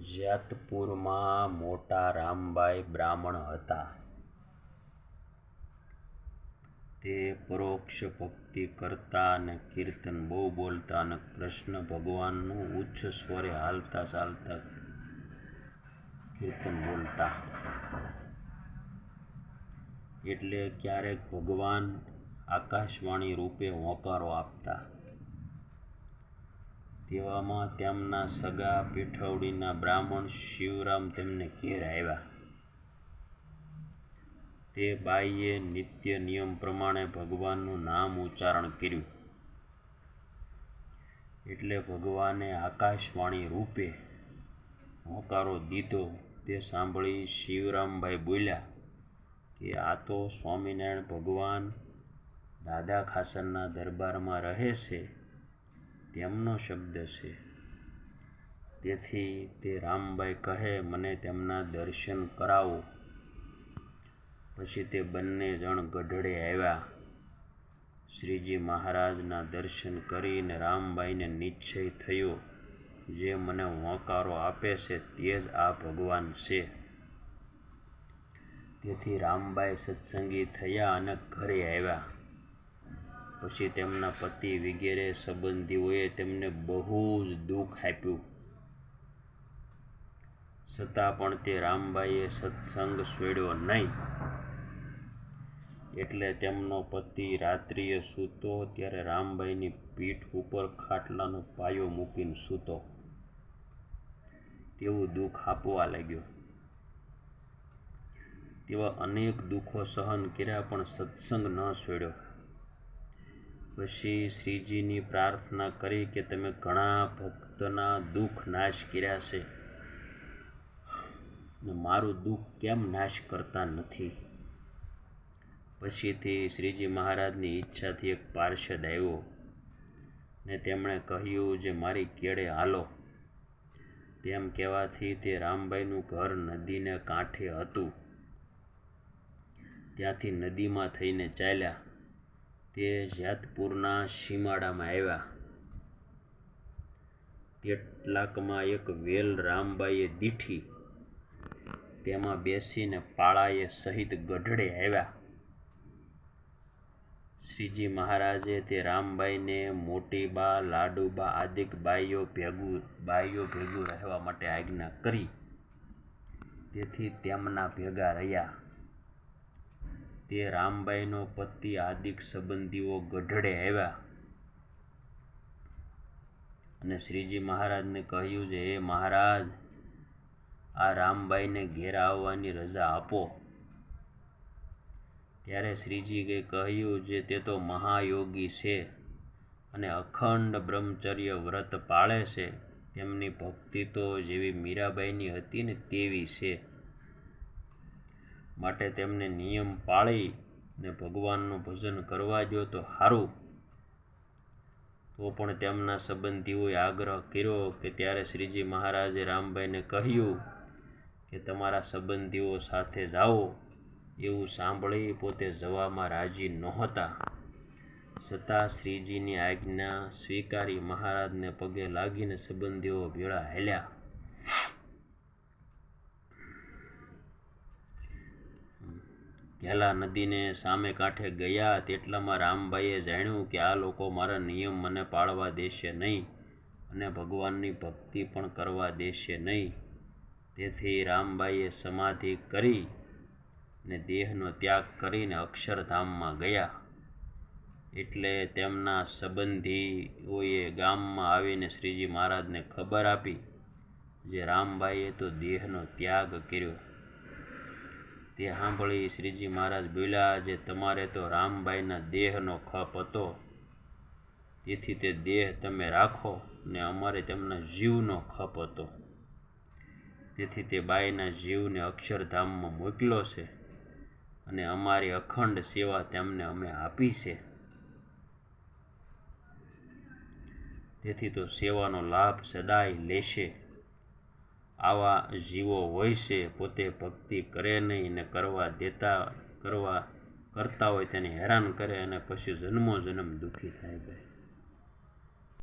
જેતપુરમાં મોટા રામબાઈ બ્રાહ્મણ હતા. તે પરોક્ષ ભક્તિ કરતા અને કીર્તન બહુ બોલતા અને કૃષ્ણ ભગવાનનું ઉચ્ચ સ્વરે હાલતા ચાલતા કીર્તન બોલતા. એટલે ક્યારેક ભગવાન આકાશવાણી રૂપે હોંકારો આપતા. તેવામાં તેમના સગા પીઠવડીના બ્રાહ્મણ શિવરામ તેમને ઘેર આવ્યા. તે બાઈએ નિત્ય નિયમ પ્રમાણે ભગવાનનું નામ ઉચ્ચારણ કર્યું. એટલે ભગવાને આકાશવાણી રૂપે હોંકારો દીધો. તે સાંભળી શિવરામભાઈ બોલ્યા કે, આ તો સ્વામિનારાયણ ભગવાન દાદા ખાસરના દરબારમાં રહે છે. તેમનો શબ્દ છે. તેથી તે રામબાઈ કહે, મને તેમના દર્શન કરાવો. પછી તે બંને જણ ગઢડે આવ્યા. શ્રીજી મહારાજના દર્શન કરીને રામબાઈને નિશ્ચય થયો, જે મને હોંકારો આપે છે તે જ આ ભગવાન છે. તેથી રામબાઈ સત્સંગી થયા અને ઘરે આવ્યા. પછી તેમના પતિ વગેરે સંબંધીઓએ તેમને બહુ જ દુઃખ આપ્યું. છતાં પણ તે રામબાઈએ સત્સંગ છોડ્યો નહીં. એટલે તેમનો પતિ રાત્રિએ સૂતો ત્યારે રામબાઈની પીઠ ઉપર ખાટલાનો પાયો મૂકીને સૂતો. તેવું દુઃખ આપવા લાગ્યો. તેવા અનેક દુઃખો સહન કર્યા પણ સત્સંગ ન છોડ્યો. પછી શ્રીજીની પ્રાર્થના કરી કે તમે ઘણા ભક્તના દુઃખ નાશ કર્યા છે. ને મારું દુઃખ કેમ નાશ કરતા નથી? પછીથી શ્રીજી મહારાજની ઈચ્છાથી એક પાર્ષદ આવ્યો ને તેમણે કહ્યું જે મારી કેળે હાલો. તેમ કહેવાથી તે રામભાઈનું ઘર નદીને કાંઠે હતું. ત્યાંથી નદીમાં થઈને ચાલ્યા. તે જેતપુરના સીમાડામાં આવ્યા. તેટલાકમાં એક વેલ રામબાઈએ દીઠી. તેમાં બેસીને પાળાએ સહિત ગઢડે આવ્યા. શ્રીજી મહારાજે તે રામબાઈને મોટી બા લાડુબા આદિક બાઈઓ ભેગું બાઈઓ ભેગું રહેવા માટે આજ્ઞા કરી. તેથી તેમના ભેગા રહ્યા. તે રામબાઈનો પતિ આદિક સંબંધીઓ ગઢડે આવ્યા. અને શ્રીજી મહારાજને કહ્યું છે, હે મહારાજ, આ રામબાઈને ઘેર આવવાની રજા આપો. ત્યારે શ્રીજીએ કહ્યું છે, તે તો મહાયોગી છે અને અખંડ બ્રહ્મચર્ય વ્રત પાળે છે. તેમની ભક્તિ તો જેવી મીરાબાઈની હતી ને તેવી છે. માટે તેમને નિયમ પાળી ને ભગવાનનું ભજન કરવા જો તો સારું તો પણ તેમના સંબંધીઓએ આગ્રહ કર્યો કે ત્યારે શ્રીજી મહારાજે રામભાઈને કહ્યું કે તમારા સંબંધીઓ સાથે જાઓ, એવું સાંભળી પોતે જવામાં રાજી નહોતા. છતાં શ્રીજીની આજ્ઞા સ્વીકારી મહારાજને પગે લાગીને સંબંધીઓ ભેળા હાલ્યા. ઘેલા નદીને સામે કાંઠે ગયા તેટલામાં રામભાઈએ જાણ્યું કે આ લોકો મારા નિયમ મને પાળવા દેશે નહીં અને ભગવાનની ભક્તિ પણ કરવા દેશે નહીં. તેથી રામબાઈએ સમાધિ કરી ને દેહનો ત્યાગ કરીને અક્ષરધામમાં ગયા. એટલે તેમના સંબંધીઓએ ગામમાં આવીને શ્રીજી મહારાજને ખબર આપી, જે રામબાઈએ તો દેહનો ત્યાગ કર્યો. તે સાંભળી શ્રીજી મહારાજ બોલ્યા જે તમારે તો રામબાઈના દેહનો ખપ હતો. તેથી તે દેહ તમે રાખો ને અમારે તેમના જીવનો ખપ હતો. તેથી તે બાઈના જીવને અક્ષરધામમાં મોકલ્યો છે અને અમારી અખંડ સેવા તેમને અમે આપી છે. તેથી તો સેવાનો લાભ સદાય લેશે. આવા જીવો હોય છે, પોતે ભક્તિ કરે નહીં ને કરવા દેતા, કરવા કરતા હોય તેને હેરાન કરે અને પછી જન્મો જન્મ દુઃખી થાય ભાઈ.